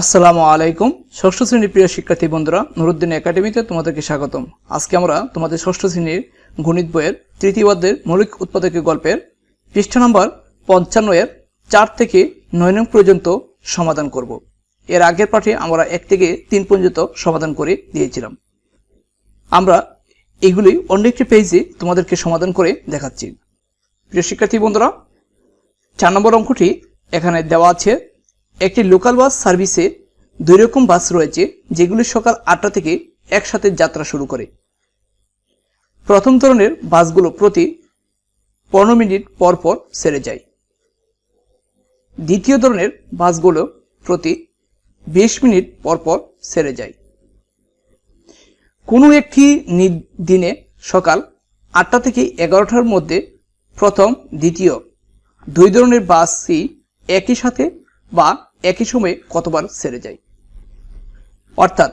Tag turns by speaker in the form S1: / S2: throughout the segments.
S1: আসসালামু আলাইকুম। ষষ্ঠ শ্রেণির প্রিয় শিক্ষার্থী বন্ধুরা, নুরুদ্দিন একাডেমিতে তোমাদেরকে স্বাগতম। আজকে আমরা তোমাদের ষষ্ঠ শ্রেণির গণিত বইয়ের তৃতীয় মৌলিক উৎপাদকীয় গল্পের পৃষ্ঠা নম্বর পঞ্চান্ন এর চার থেকে নয় নং পর্যন্ত সমাধান করব। এর আগের পাঠে আমরা এক থেকে তিন পর্যন্ত সমাধান করে দিয়েছিলাম। আমরা এগুলি অন্য একটি পেজে তোমাদেরকে সমাধান করে দেখাচ্ছি। প্রিয় শিক্ষার্থী বন্ধুরা, চার নম্বর অঙ্কটি এখানে দেওয়া আছে। একটি লোকাল বাস সার্ভিসে দুই রকম বাস রয়েছে, যেগুলি সকাল আটটা থেকে একসাথে যাত্রা শুরু করে। প্রথম ধরনের বাসগুলো প্রতি পনেরো মিনিট পর পর সেরে যায়। দ্বিতীয় ধরনের বাসগুলো প্রতি বিশ মিনিট পর পর সেরে যায়। কোনো একটি দিনে সকাল আটটা থেকে এগারোটার মধ্যে প্রথম, দ্বিতীয় দুই ধরনের বাসই একই সাথে বা একই সময়ে কতবার সেরে যায়। অর্থাৎ,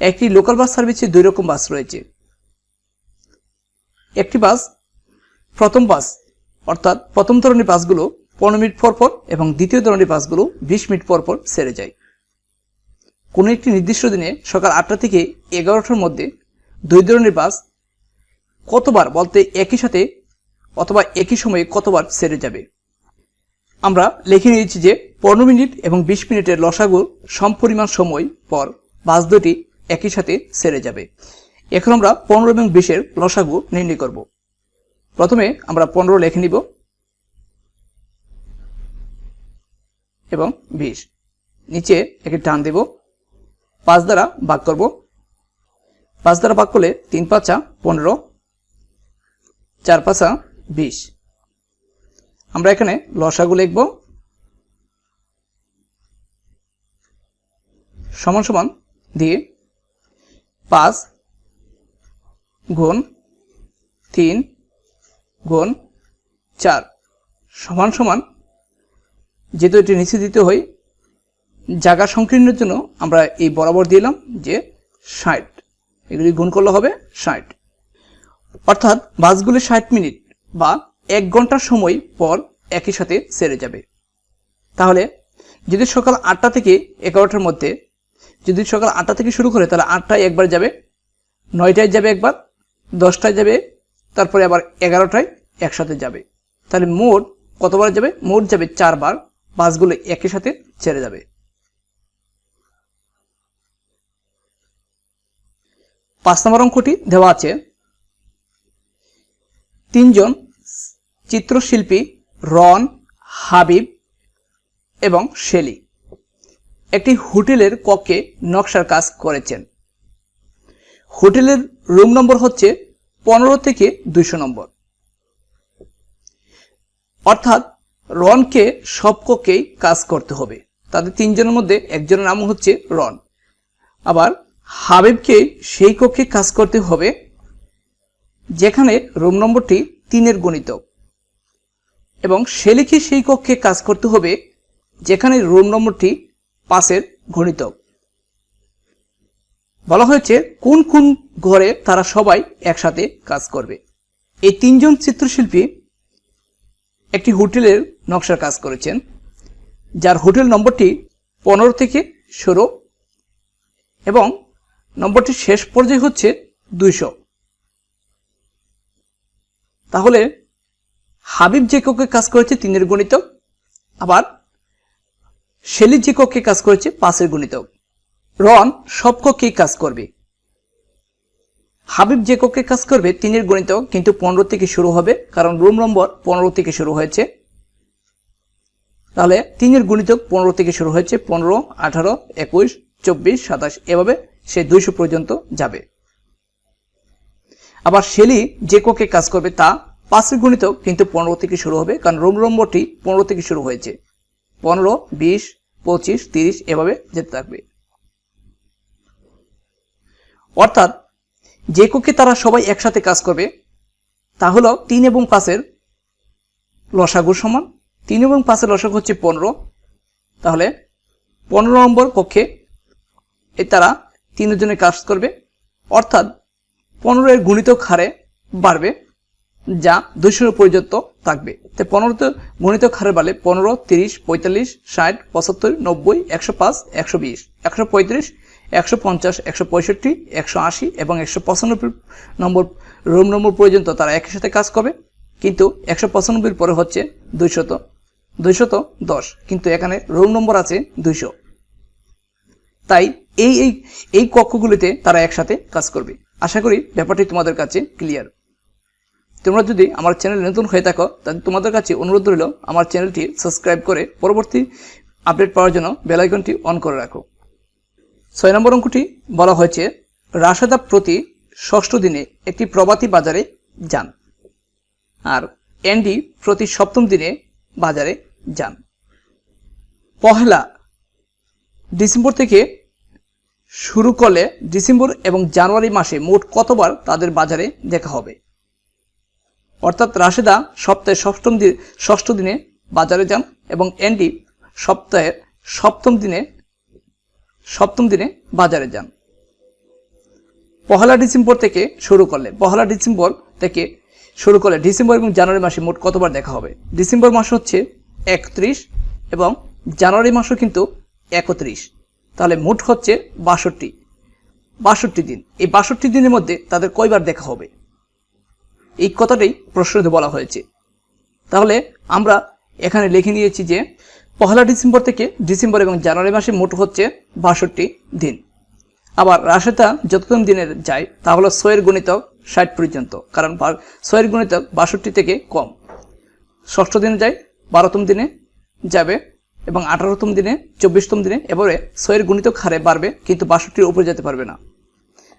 S1: একটি লোকাল বাস সার্ভিসে দুই রকম বাস রয়েছে। একটি বাস প্রথম বাস অর্থাৎ প্রথম ধরনের বাসগুলো পনেরো মিনিট পর পর এবং দ্বিতীয় ধরনের বাসগুলো বিশ মিনিট পর পর সেরে যায়। কোনো একটি নির্দিষ্ট দিনে সকাল আটটা থেকে এগারোটার মধ্যে দুই ধরনের বাস কতবার বলতে একই সাথে অথবা একই সময়ে কতবার সেরে যাবে। আমরা লিখে নিয়েছি যে পনেরো মিনিট এবং বিশ মিনিটের লসাগু সমপরিমাণ সময় পর বাস দুটি একই সাথে সেরে যাবে। এখন আমরা পনেরো এবং বিশের লসাগু নির্ণয় করব। প্রথমে আমরা পনেরো লিখে নিব এবং বিশ। নিচে একটি টান দেব। পাঁচ দ্বারা ভাগ করব। পাঁচ দ্বারা ভাগ করলে তিন পাঁচা পনেরো, চার পাঁচা বিশ। আমরা এখানে লসাগু লিখব সমান সমান দিয়ে পাঁচ গুণ তিন গুণ চার। সমান সমান যেহেতু এটি নিচে দিতে হয়, জায়গা সংকীর্ণের জন্য আমরা এই বরাবর দিলাম যে ষাট। এগুলি গুণ করলে হবে ষাট। অর্থাৎ বাসগুলি ষাট মিনিট বা এক ঘণ্টার সময় পর একই সাথে সেরে যাবে। তাহলে, যদি সকাল আটটা থেকে এগারোটার মধ্যে, যদি সকাল আটটা থেকে শুরু করে তাহলে আটটায় একবার যাবে, নয়টায় যাবে একবার, দশটায় যাবে, তারপরে আবার এগারোটায় একসাথে যাবে। তাহলে মোট কতবার যাবে? মোট যাবে চারবার। বাসগুলো একই সাথে ছেড়ে যাবে। পাঁচ নম্বর অঙ্কটি দেওয়া আছে, তিনজন চিত্রশিল্পী রন, হাবিব এবং শেলি একটি হোটেলের কক্ষে নকশার কাজ করেছেন। হোটেলের রুম নম্বর হচ্ছে পনেরো থেকে দুইশো নম্বর। অর্থাৎ রনকে সব কক্ষেই কাজ করতে হবে। তাদের তিনজনের মধ্যে একজনের নাম হচ্ছে রন। আবার হাবিবকে সেই কক্ষে কাজ করতে হবে, যেখানে রুম নম্বরটি তিনের গণিতক। এবং সে লিখে সেই কক্ষে কাজ করতে হবে, যেখানে রুম নম্বরটি পাঁচের গণিতক বলা হয়েছে, কোন কোন ঘরে তারা সবাই একসাথে কাজ করবে। এই তিনজন চিত্রশিল্পী একটি হোটেলের নকশার কাজ করেছেন, যার হোটেল নম্বরটি পনেরো থেকে ষোলো এবং নম্বরটির শেষ পর্যায়ে হচ্ছে দুইশো। তাহলে হাবিব যে কক্ষে কাজ করেছে তিনের গণিত, আবার শেলি যে কক্ষে কাজ করেছে পাঁচের গণিত। রন সব কক্ষেই কাজ করবে? হাবিব যে কক্ষে কাজ করবে তিনের গণিত, কিন্তু পনেরো থেকে শুরু হবে, কারণ রুম নম্বর পনেরো থেকে শুরু হয়েছে। তাহলে তিনের গণিতক পনেরো থেকে শুরু হয়েছে, পনেরো, আঠারো, একুশ, চব্বিশ, সাতাশ, এভাবে সে দুইশো পর্যন্ত যাবে। আবার শেলি যে কক্ষে কাজ করবে তা পাঁচের গণিত কিন্তু পনেরো থেকে শুরু হবে, কারণ রোম নম্বরটি পনেরো থেকে শুরু হয়েছে। পনেরো, বিশ, পঁচিশ, তিরিশ এভাবে যেতে থাকবে। অর্থাৎ যে কক্ষে তারা সবাই একসাথে কাজ করবে, তা হলো তিন এবং পাঁচের লসাগু সমান। তিন এবং পাঁচের লসাগু হচ্ছে পনেরো। তাহলে পনেরো নম্বর কক্ষে এ তারা তিনজনে কাজ করবে। অর্থাৎ পনেরো এর গুণিতক হারে বাড়বে। যা দুইশো পর্যন্ত থাকবে। তো পনেরোতে গণিত হারের বলে পনেরো, তিরিশ, পঁয়তাল্লিশ, ষাট, পঁচাত্তর, নব্বই, একশো পাঁচ, একশো বিশ, একশো পঁয়ত্রিশ, একশো পঞ্চাশ, একশো পঁয়ষট্টি, একশো আশি এবং একশো পঁচানব্বই নম্বর রোম নম্বর পর্যন্ত তারা একই সাথে কাজ করবে। কিন্তু একশো পঁচানব্বইয়ের পরে হচ্ছে দুইশত দুইশত দশ। কিন্তু এখানে রোম নম্বর আছে দুইশো। তাই এই এই এই কক্ষগুলিতে তারা একসাথে কাজ করবে। আশা করি ব্যাপারটি তোমাদের কাছে ক্লিয়ার। তোমরা যদি আমার চ্যানেল নতুন হয়ে থাকো, তাহলে তোমাদের কাছে অনুরোধ রইল আমার চ্যানেলটি সাবস্ক্রাইব করে পরবর্তী আপডেট পাওয়ার জন্য বেলাইকনটি অন করে রাখো। ছয় নম্বর অঙ্কটি বলা হয়েছে, রাশেদা প্রতি ষষ্ঠ দিনে একটি প্রবাতি বাজারে যান আর অ্যান্ডি প্রতি সপ্তম দিনে বাজারে যান। পহেলা ডিসেম্বর থেকে শুরু করলে ডিসেম্বর এবং জানুয়ারি মাসে মোট কতবার তাদের বাজারে দেখা হবে? অর্থাৎ রাশেদা সপ্তাহের সপ্তম দিন ষষ্ঠ দিনে বাজারে যান এবং অ্যান্ডি সপ্তাহের সপ্তম দিনে সপ্তম দিনে বাজারে যান। পহলা ডিসেম্বর থেকে শুরু করলে, পহলা ডিসেম্বর থেকে শুরু করলে, ডিসেম্বর এবং জানুয়ারি মাসে মোট কতবার দেখা হবে? ডিসেম্বর মাস হচ্ছে একত্রিশ এবং জানুয়ারি মাসও কিন্তু একত্রিশ। তাহলে মোট হচ্ছে বাষট্টি। বাষট্টি দিন। এই বাষট্টি দিনের মধ্যে তাদের কয়বার দেখা হবে? এই কথাটাই প্রশ্নতে বলা হয়েছে। তাহলে আমরা এখানে লিখে নিয়েছি যে, পহেলা ডিসেম্বর থেকে ডিসেম্বর এবং জানুয়ারি মাসে মোট হচ্ছে বাষট্টি দিন। আবার রাশেতা যতক্ষণ দিনের যায়, তা হলো ছয়ের গণিতক ষাট পর্যন্ত, কারণ ছয়ের গণিতক বাষট্টি থেকে কম। ষষ্ঠ দিনে যায়, বারোতম দিনে যাবে এবং আঠারোতম দিনে, চব্বিশতম দিনে, এবারে ছয়ের গুণিতক হারে বাড়বে, কিন্তু বাষট্টির উপরে যেতে পারবে না।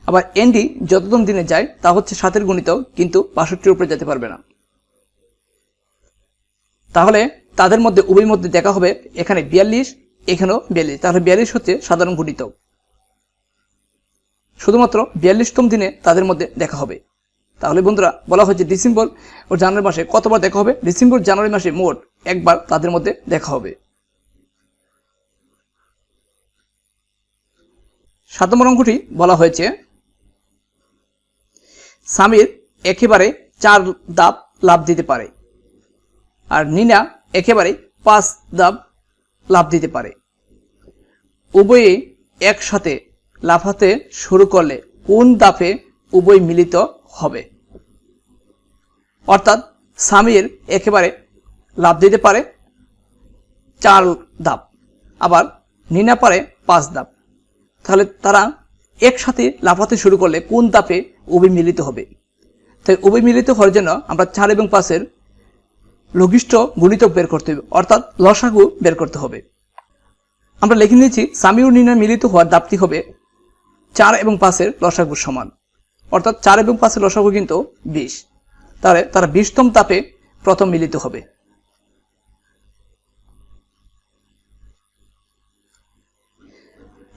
S1: আবার এনডি যততম দিনে যায়, তা হচ্ছে সাতের গুণিতক, কিন্তু বাষট্টির উপরে যেতে পারবে না। তাহলে তাদের মধ্যে, উভয়ের মধ্যে দেখা হবে, এখানে বিয়াল্লিশ, এখানেও বিয়াল্লিশ। তাহলে বিয়াল্লিশ হচ্ছে সাধারণ গুণিতক। শুধুমাত্র বিয়াল্লিশতম দিনে তাদের মধ্যে দেখা হবে। তাহলে বন্ধুরা, বলা হচ্ছে ডিসেম্বর ও জানুয়ারি মাসে কতবার দেখা হবে? ডিসেম্বর, জানুয়ারি মাসে মোট একবার তাদের মধ্যে দেখা হবে। সাত নম্বর অঙ্কটি বলা হয়েছে স্বামীর একেবারে চার দাব লাভ দিতে পারে। আর নিনা একেবারে পাঁচ দাব লাভ দিতে পারে। উভয়ে একসাথে লাফাতে শুরু করলে কোন দাপে উভয় মিলিত হবে? অর্থাৎ স্বামীর একেবারে লাভ দিতে পারে চার দাপ, আবার নিনা পারে পাঁচ দাপ। তাহলে তারা একসাথে লাফাতে শুরু করলে কোন দাপে উভয় মিলিত হবে। তাই উভয় মিলিত হওয়ার জন্য আমরা চার এবং পাঁচের লঘিষ্ঠ গুণিতক বের করতে হবে, অর্থাৎ লসাগু বের করতে হবে। আমরা লিখে নিয়েছি ও নিনা মিলিত হওয়ার দাপটি হবে চার এবং পাঁচের লসাগুর সমান। অর্থাৎ চার এবং পাঁচের লসাগু কিন্তু বিশ। তাহলে তারা বিশতম তাপে প্রথম মিলিত হবে।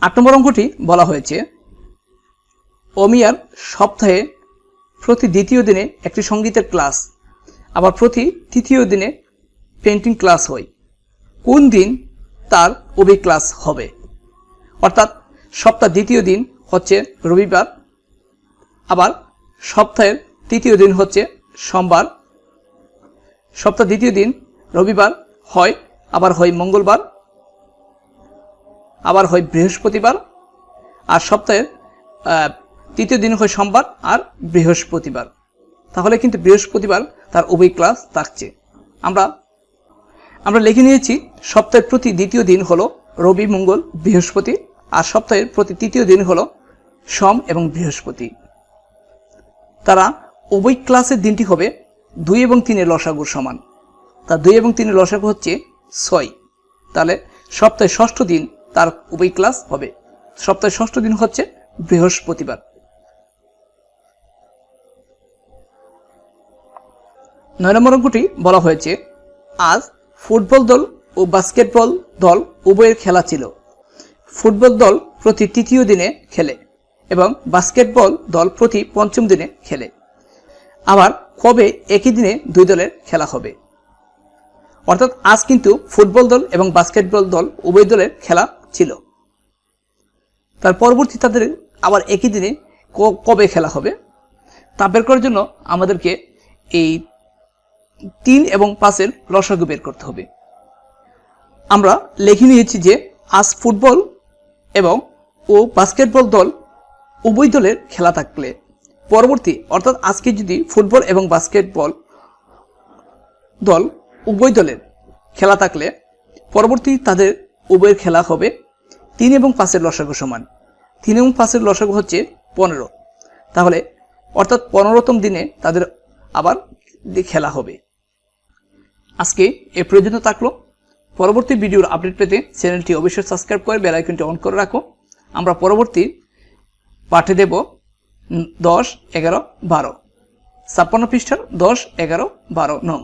S1: আট নম্বর অঙ্কটি বলা হয়েছে অমিয়ার সপ্তাহে প্রতি দ্বিতীয় দিনে একটি সঙ্গীতের ক্লাস, আবার প্রতি তৃতীয় দিনে পেন্টিং ক্লাস হয়। কোন দিন তার অভি ক্লাস হবে? অর্থাৎ সপ্তাহ দ্বিতীয় দিন হচ্ছে রবিবার, আবার সপ্তাহের তৃতীয় দিন হচ্ছে সোমবার। সপ্তাহ দ্বিতীয় দিন রবিবার হয়, আবার হয় মঙ্গলবার, আবার হয় বৃহস্পতিবার, আর সপ্তাহের তৃতীয় দিন হয় সোমবার আর বৃহস্পতিবার। তাহলে কিন্তু বৃহস্পতিবার তার উভয় ক্লাস থাকছে। আমরা আমরা লিখে নিয়েছি, সপ্তাহের প্রতি দ্বিতীয় দিন হলো রবি, মঙ্গল, বৃহস্পতি, আর সপ্তাহের প্রতি তৃতীয় দিন হলো সোম এবং বৃহস্পতি। তারা উভয় ক্লাসের দিনটি হবে দুই এবং তিনের লসাগুর সমান। তা দুই এবং তিনের লসাগু হচ্ছে ছয়। তাহলে সপ্তাহে ষষ্ঠ দিন তার উভয় ক্লাস হবে। সপ্তাহে ষষ্ঠ দিন হচ্ছে বৃহস্পতিবার। নয় নম্বর অঙ্কটি বলা হয়েছে, আজ ফুটবল দল ও বাস্কেটবল দল উভয়ের খেলা ছিল। ফুটবল দল প্রতি তৃতীয় দিনে খেলে এবং বাস্কেটবল দল প্রতি পঞ্চম দিনে খেলে। আবার কবে একই দিনে দুই দলের খেলা হবে? অর্থাৎ আজ কিন্তু ফুটবল দল এবং বাস্কেটবল দল উভয় দলের খেলা ছিল। তার পরবর্তী তাদের আবার একই দিনে কবে খেলা হবে? তা বের করার জন্য আমাদেরকে এই তিন এবং পাঁচের লসাগু বের করতে হবে। আমরা লিখে নিয়েছি যে আজ ফুটবল এবং ও বাস্কেটবল দল উভয় দলের খেলা থাকলে পরবর্তী, অর্থাৎ আজকে যদি ফুটবল এবং বাস্কেটবল দল উভয় দলের খেলা থাকলে পরবর্তী তাদের উভয়ের খেলা হবে তিন এবং পাঁচের লসাগু সমান। তিন এবং পাঁচের লসাগু হচ্ছে পনেরো। তাহলে, অর্থাৎ পনেরোতম দিনে তাদের আবার খেলা হবে। আজকে এ পর্যন্ত থাকল। পরবর্তী ভিডিওর আপডেট পেতে চ্যানেলটি অবশ্যই সাবস্ক্রাইব করে বেল আইকনটি অন করে রাখো। আমরা পরবর্তী পাঠে দেব দশ এগারো বারো। ছাপ্পান্ন পৃষ্ঠার দশ এগারো বারো নং।